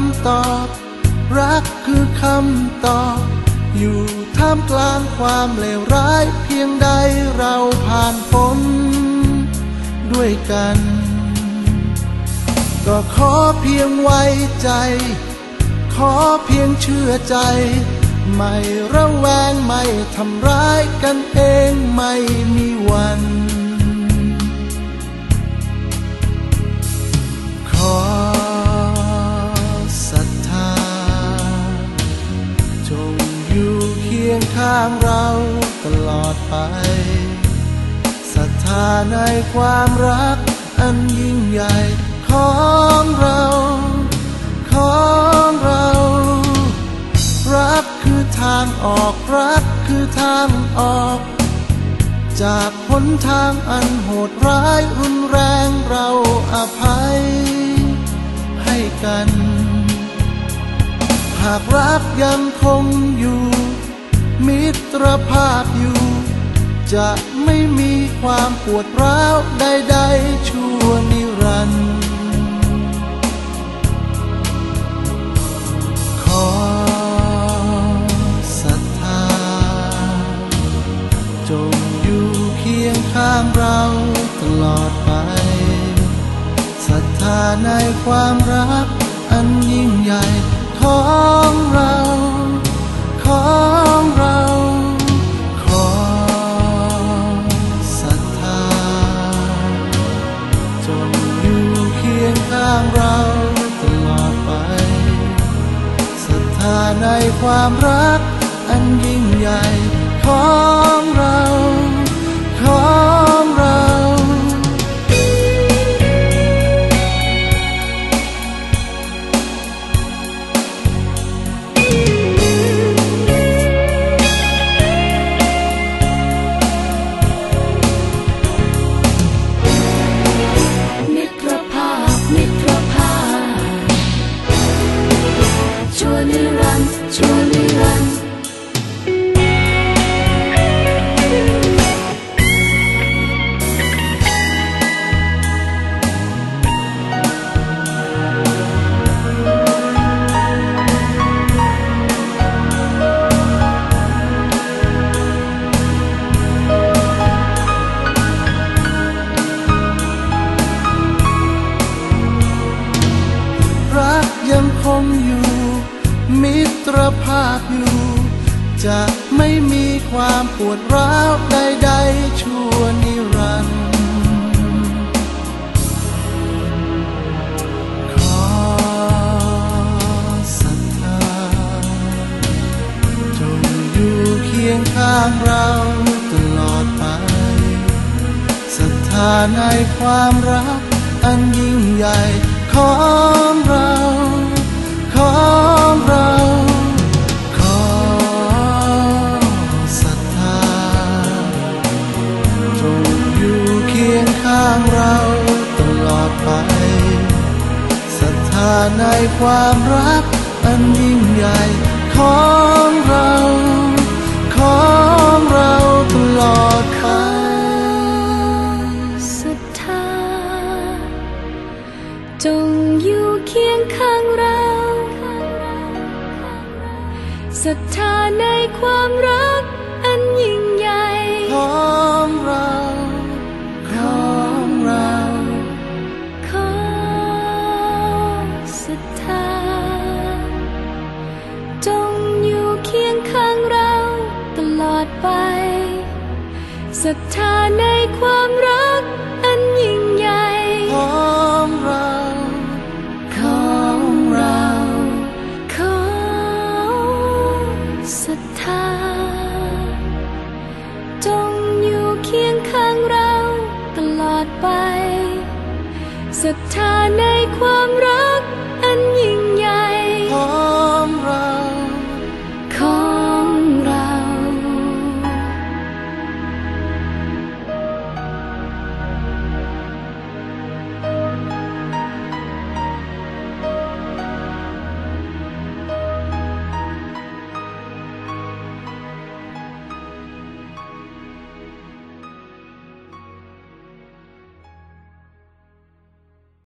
คำตอบ รักคือคำตอบ อยู่ท่ามกลางความเลวร้ายเพียงใดเราผ่านพ้นด้วยกัน ก็ขอเพียงไว้ใจ ขอเพียงเชื่อใจ ไม่ระแวงไม่ทำร้ายกันเองไม่มี จงอยู่เคียงข้างเราตลอดไปศรัทธาในความรักอันยิ่งใหญ่ของเรา ของเรา รักคือทางออกรักคือทางออก จากหนทางอันโหดร้ายรุนแรงเราอภัยให้กัน หากรักยังคงอยู่ มิตรภาพอยู่ จะไม่มีความปวดร้าวใดๆชั่วนิรันดร์ขอศรัทธา จงอยู่เคียงข้างเราตลอดไปศรัทธาในความรักอันยิ่งใหญ่ขอางเราตลอดไปศรัทธาในความรักอันยิ่งใหญ่ขอาพอยู่ จะไม่มีความปวดร้าวใดๆชั่วนิรันดร์ขอศรัทธาจงอยู่เคียงข้างเราตลอดไปศรัทธาในความรัก อันยิ่งใหญ่ของเราของาในความรักอันยิ่งใหญ่ของเราของเราตลอดไปศรัทธาจงอยู่เคียงข้างเราศรัทธาในความรักอันยิ่งใหญ่ของเรา รัทธาในความรักอันยิ่งใหญ่ของเราของเราขอศรัทธาจงอยู่เคียงข้างเราตลอดไปศรัทธาในความรักอันยิ่ง